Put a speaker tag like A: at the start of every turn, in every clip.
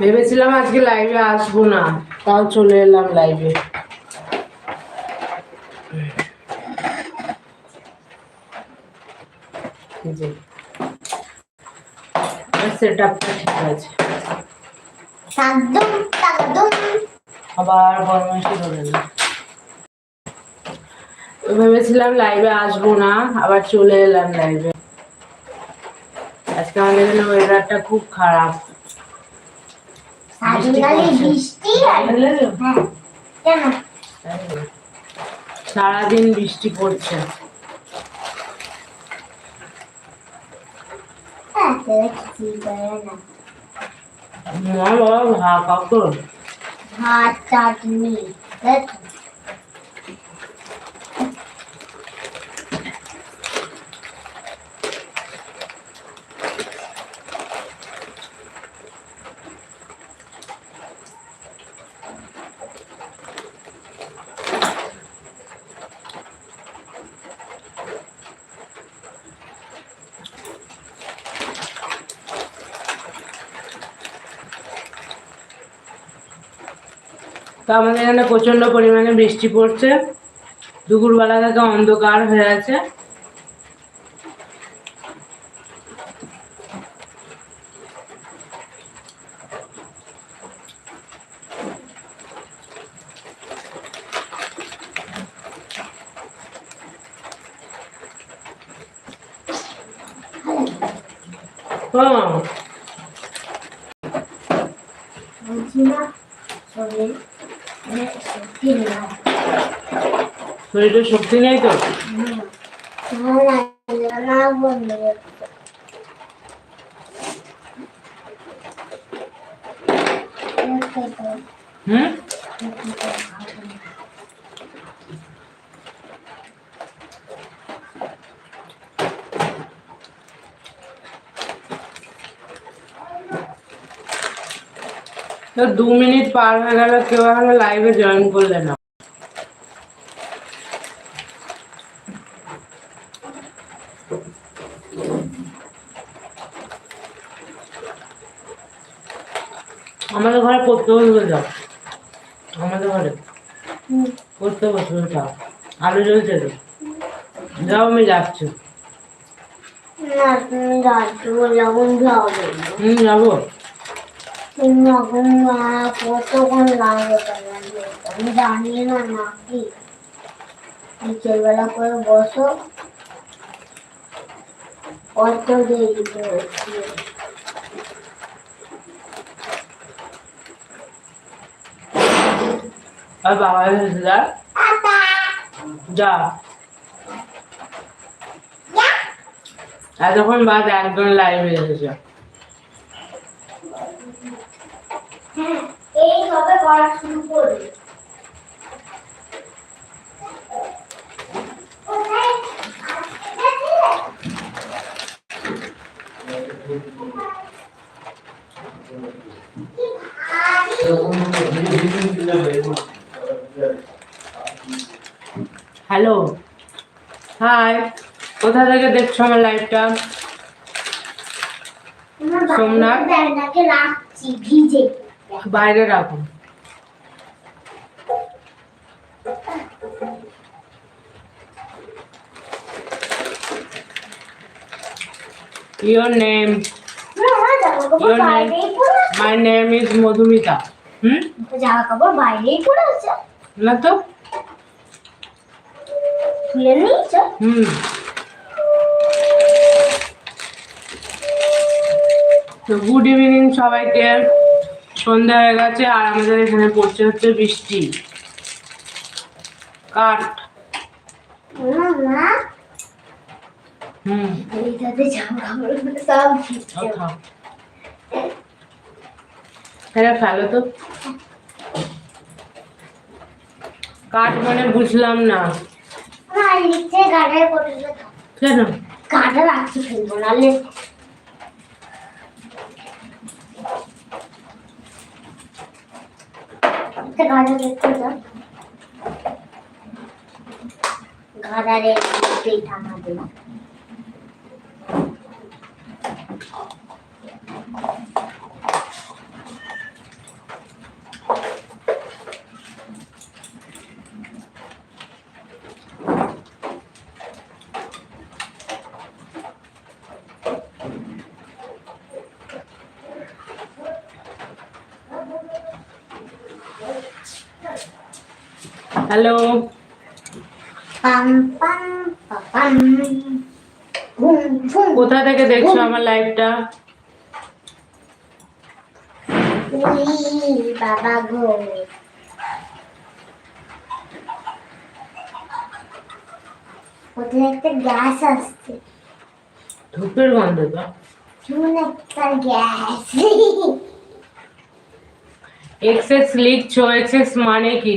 A: ভেবেছিলাম আজকে লাইভে আসব না, তাও চলে এলাম লাইভে আবার। ভেবেছিলাম লাইভে আসব না, আবার চলে এলাম লাইভে আজকে আমাদের ওয়েদারটা খুব খারাপ।
B: সারাদিন বৃষ্টি আর হ্যাঁ কেন?
A: সারাদিন বৃষ্টি পড়ছে।
B: হ্যাঁ
A: মা বাবা ভা
B: ভাত চাটনি
A: তো আমাদের এখানে প্রচণ্ড পরিমাণে বৃষ্টি পড়ছে। দুপুরবেলা থেকে অন্ধকার হয়ে আছে। হ্যাঁ।
B: বলছি না শরীর
A: শক্তি নেই তো, হুম
B: দেখো তো, ভালো না।
A: তো দু মিনিট পার হয়ে গেল কেউ এখনও লাইভে জয়েন করলে না। আমাদের ঘরে পড়তে বসবে যাও আমাদের ঘরে? পড়তে বসবে যাও আলু জ্বলছে তো? যাও আমি যাচ্ছি।
B: যাবে। তুমি যখন কতক্ষণ লাগবে আমি জানি না নাকি বিকেলবেলা করে বসো কত দেরি
A: আর বাবা যা যা এতক্ষণ বাদ একজন লাইভে এসেছে।
B: হ্যাঁ
A: হ্যালো হাই কোথা থেকে দেখছ আমার লাইভটা সোমনাথ?
B: ভিজে।
A: বাইরে রাখো। Your name, Your name?
B: বাইরেই পরে আছে।
A: My name is Madhumita. হুম?
B: জামা কাপড় বাইরেই পরে আছে।
A: না তো?
B: খুলে নিয়েছো?
A: হুম। তো গুড ইভিনিং সবাইকে। সন্ধ্যা হয়ে গেছে আর আমাদের এখানে পড়ছে হচ্ছে বৃষ্টি। কাঠ। হুম। ফেলো তো। কাঠ মানে বুঝলাম না। কেন?
B: রাখছি ফেলব নাহলে একটা গাড়া দেখতে দাও। নিচেই থাকা দেবো
A: হ্যালো
B: পাম পাম পাম ঘুম ঘুম
A: কোথা থেকে দেখছ আমার লাইভটা
B: উই বাবা গো কোথায় একটা গ্যাস আসছে
A: ধূপের গন্ধ তো।
B: শুন একটা গ্যাস
A: এক্স এক্স লিখছো এক্স এক্স মানে কি?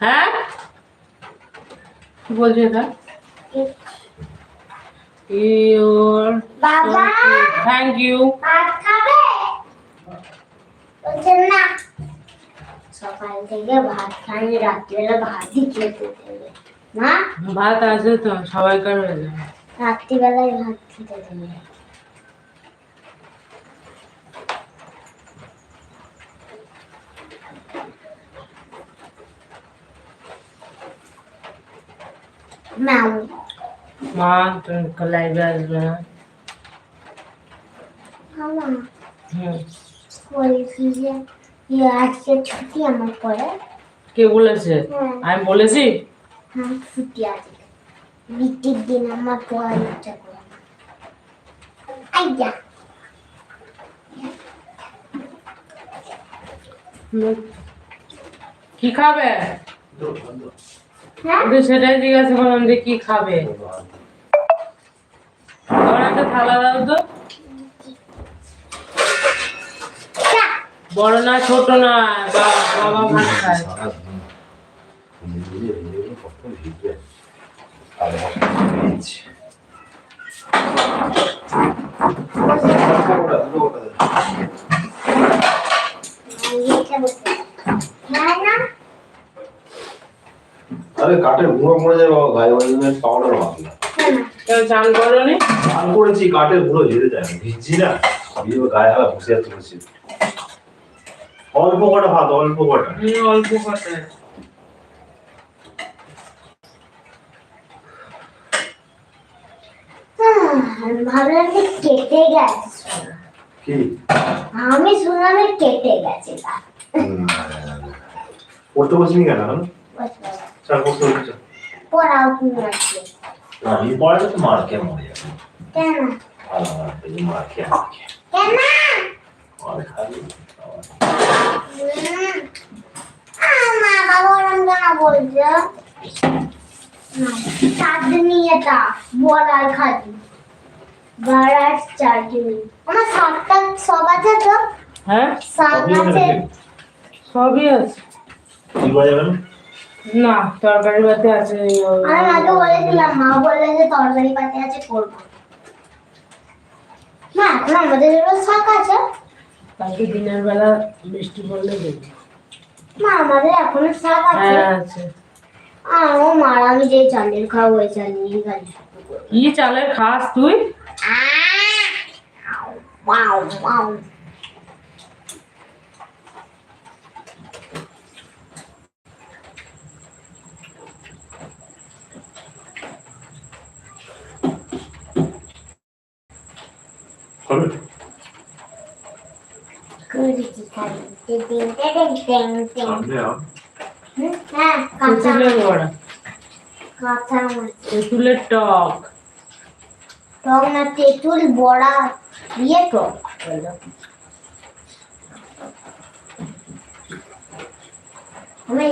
A: হ্যাঁ? কি বলছো এটা? ইউর
B: বাবা
A: থ্যাংক ইউ
B: ভাত খাবে? বলছে না। সকাল থেকে ভাত খাইনি রাত্রিবেলা ভাতই খেতে দেবে। মা?
A: ভাত আছে তো সবাইকার হয়ে যাবে।
B: রাত্রিবেলায় ভাত খেতে দেবে।
A: মা তুমি লাইভে আসবে না।
B: ইয়ে আজকে ছুটি আমার পরে।
A: কে বলেছে?
B: হ্যাঁ।
A: আমি বলেছি?
B: হ্যাঁ ছুটি আছে। বৃষ্টির দিন আমার পড়ার ইচ্ছা করে আইয়া
A: কি খাবে? সেটাই জিজ্ঞাসা করলাম যে কি খাবে। আমার একটা থালা দাও তো। বড় না ছোট না বাবা ভাত খায়।
B: হ্যাঁ না।
C: আরে কাঠের গুঁড়ো পড়ে যায় বাবা গায়ে ওই জন্য পাউডার মাখলাম
B: হ্যাঁ না
A: কেন চান করনি
C: চান করেছি কাঠের গুঁড়ো ঝেড়ে যায় ভিজছি না। ভিজে গায়ে হাওয়া বসে যাচ্ছে বসে অল্প কটা ভাত অল্প কটা।
A: অল্প
B: হ্যাঁ, ভাবলাম যে কেটে গেছে।
C: কি?
B: আমি শুনলাম কেটে গেছে তা।
C: পড়তে বসিনি কেন চাল পড়তে বসেছ
B: পড়াও তুমি আছে?
C: আমি পড়ালে তো মার খেয়ে মরে যাবে?
B: কেন?
C: ভালো মার খেয়ে মার খেয়ে মার খেয়ে
B: কেন?
C: মার খাবি
B: মা বাবা ওরম কেন বলছে না, চাটনি এটা বড়ার খাদি বড়ার চাটনি আমার শাকটা সব আছে তো
A: হ্যাঁ?
B: শাক আছে।
A: সবই আছে।
C: কি করা যাবে না
A: না তরকারি বাতে আছে
B: আমি মাকে বলেছিলাম মা যে তরকারি পাতে আছে করব। না এখন আমাদের এবার শাক আছে।
A: কালকে দিনের বেলা বৃষ্টি পড়লে
B: আমাদের এখনও শাক আছে।
A: হ্যাঁ আছে।
B: ও মার আমি যে চালের খাব ওই চাল নিয়ে
A: কি চালের খাস তুই?
B: হ্যাঁ
A: তেঁতুলের টক
B: টক না তেঁতুল বড়া দিয়ে টক। আমি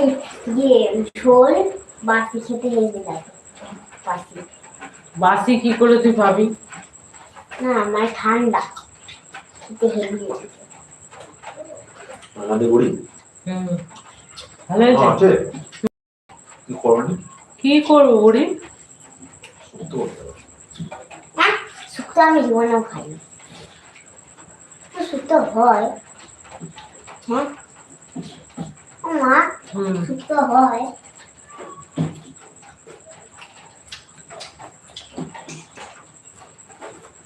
B: ইয়ে ঝোল বাসি খেতে লেগে লাগে বাসি
A: বাসি কি করে তুই ভাবি
B: না আমার ঠান্ডা। খেতে
C: আমাদের বড়ি
A: ভালো হয়েছে?
C: আছে। কি করনি
A: কি করব বুড়ি
C: শুক্তো
B: হ্যাঁ শুক্তো আমি জীবনেও খাই না শুক্তো হয়। হ্যাঁ মা
A: হুম।
B: ঠিক হয়।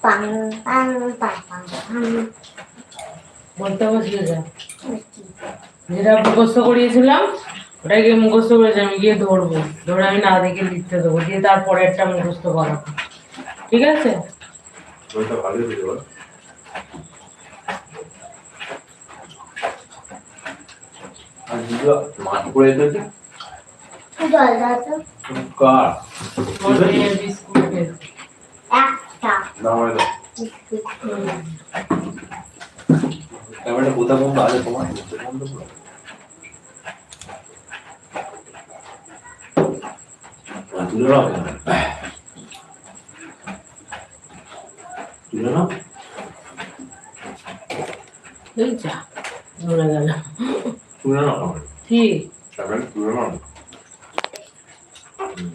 B: পাং পাং পাং পাং পাং
A: বলতে বসলে যা। যেটা মুখস্থ করিয়েছিলাম ওটাকে মুখস্থ করেছি আমি গিয়ে ধরবো। ধরে আমি না দেখে লিখতে দেবো দিয়ে তারপরে একটা মুখস্থ করাবো ঠিক আছে?
C: মাটি কার।
B: একটা।
C: না হয় না
B: বিস্কুট
A: হুম।
C: ক্যামেরাটা কোথা বন্ধ আছে তোমার কোথা বন্ধ করো? আর তুলে নাও কেন? তুলে নাও
A: এই যা ধরে গেল
C: তুলে নাও ক্যামেরা
A: ঠিক
C: ক্যামেরা তুলে নাও হুম।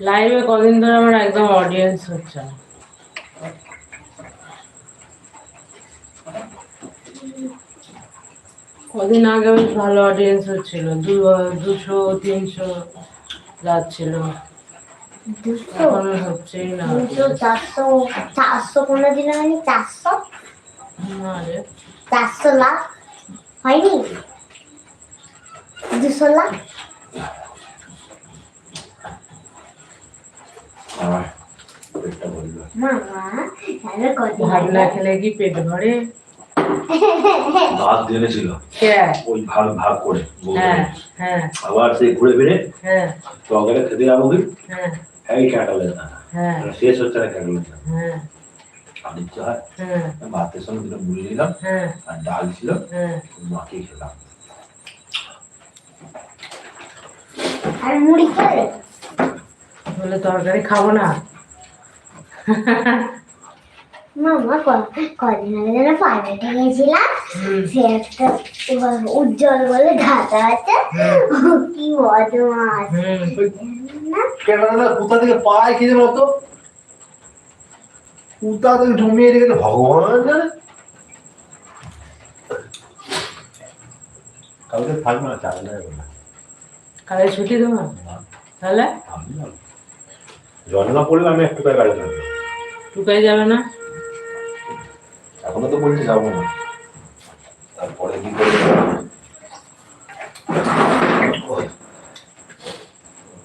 A: লাইভে কদিন ধরে আমার একদম অডিয়েন্স হচ্ছে না। কদিন আগে বেশ ভালো অডিয়েন্স হচ্ছিল। দু দুশো তিনশো যাচ্ছিল। এখন হচ্ছেই না
B: চারশো চারশো কোনো দিন হয়নি চারশো?
A: না রে।
B: চারশো লাখ? হয়নি? দুশো লাখ?
C: আমার পেটটা ভরলো।
B: মামা তাহলে কদিন
A: ভাত না খেলে কি পেট ভরে?
C: ভাত জেনেছিল। ওই ভাগ ভাগ করে বলতে
A: হ্যাঁ
C: হবে।
A: হ্যাঁ।
C: আবার সেই ঘুরে ফিরে
A: হ্যাঁ।
C: খেতে যাব কি?
A: হ্যাঁ।
C: এই ক্যাটালের না
A: হ্যাঁ।
C: শেষ হচ্ছে না ক্যাটালের
A: হ্যাঁ।
C: হয়।
A: হ্যাঁ।
C: ভাতের সঙ্গে দুটো মুড়ি নিলাম।
A: হ্যাঁ।
C: আর ডাল ছিল।
A: হ্যাঁ।
C: মাখিয়ে খেলাম।
B: আর মুড়ি খেলে
A: বলে তরকারি খাব না।
B: মামা ক- কদিন আগে যেন গেছিলাম সে একটা উজ্জ্বল বলে ঢাকা আছে। কি বদমাস।
C: কোথা থেকে পায় খেতে মতো কোথা থেকে জমিয়ে রেখেছে ভগবান জানে। কালকে থাকবে না চাল নেই
A: কালে ছুটি দেবো তাহলে?
C: জল না পড়লে আমি একটু গাড়ি থাকব
A: টুকাই যাবে না?
C: এখনও তো বলছি যাব না। তারপরে কি করব?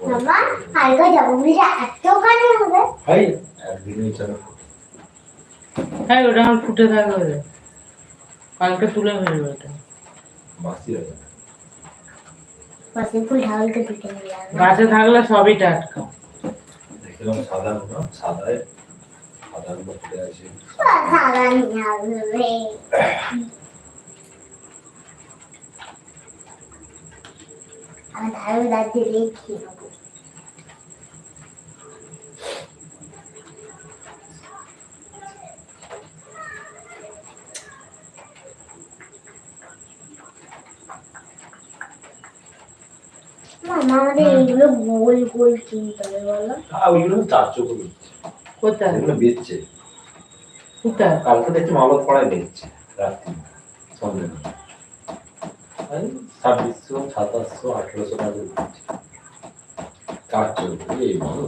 B: মামা কালকে যাব বুঝে এত কানে হবে।
C: ভাই একদিনই চলো
A: হ্যাঁ ওটা আমার ফুটে থাকবে কালকে তুলে এটা
C: বাসি
B: ফুল ঢালকে
A: গাছে থাকলে সবই টাটকা।
C: দেখলাম সাদা গুলো সাদায় সাদা গুলো ফুটে আছে
B: সাদা নিয়ে আসবে আমি ধারে দাঁড়িয়ে রেখে নেব মামা আমাদের এইগুলো গোল গোল কিনতে হবে বলো।
C: ওইগুলো চারশো করে
A: কোথায়?
C: ওগুলো বেচছে।
A: কোথায়?
C: কালকে দেখছি মালত পড়ায় বেচছে রাত্রি। সন্ধ্যে ছাব্বিশশো সাতাশশো আঠেরোশো টাকা চারশো এই বলো।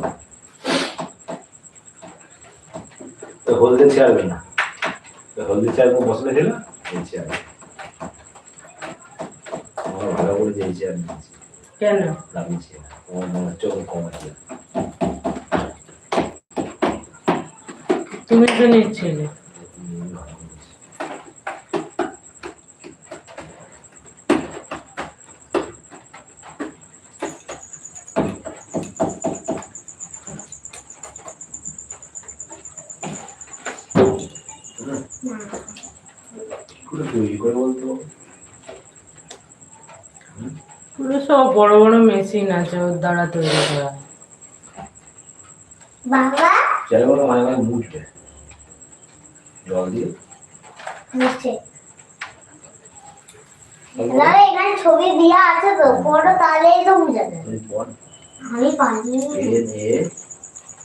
C: তো হলদে চেয়ার না। তো হলদে চেয়ার বসলে ছিল এই চেয়ার আমার ভালো করে যে এই চেয়ার নিয়েছি
A: কেন?
C: চেয়ার আমার মনে হচ্ছে ওর কম আছে
A: তুমি তো নিচ্ছিলে
C: উম,
A: পুরো সব বড় বড় মেশিন আছে ওর দ্বারা তৈরি করা।
B: বাবা?
C: মানে মানে মুছবে জল দিয়ে।
B: নিচে। দাদা এখানে ছবি দেওয়া আছে তো বড় তাহলেই তো বুঝা যায়। আমি পারি
C: এ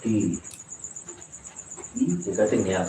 C: টি ই এটাতে নেওয়া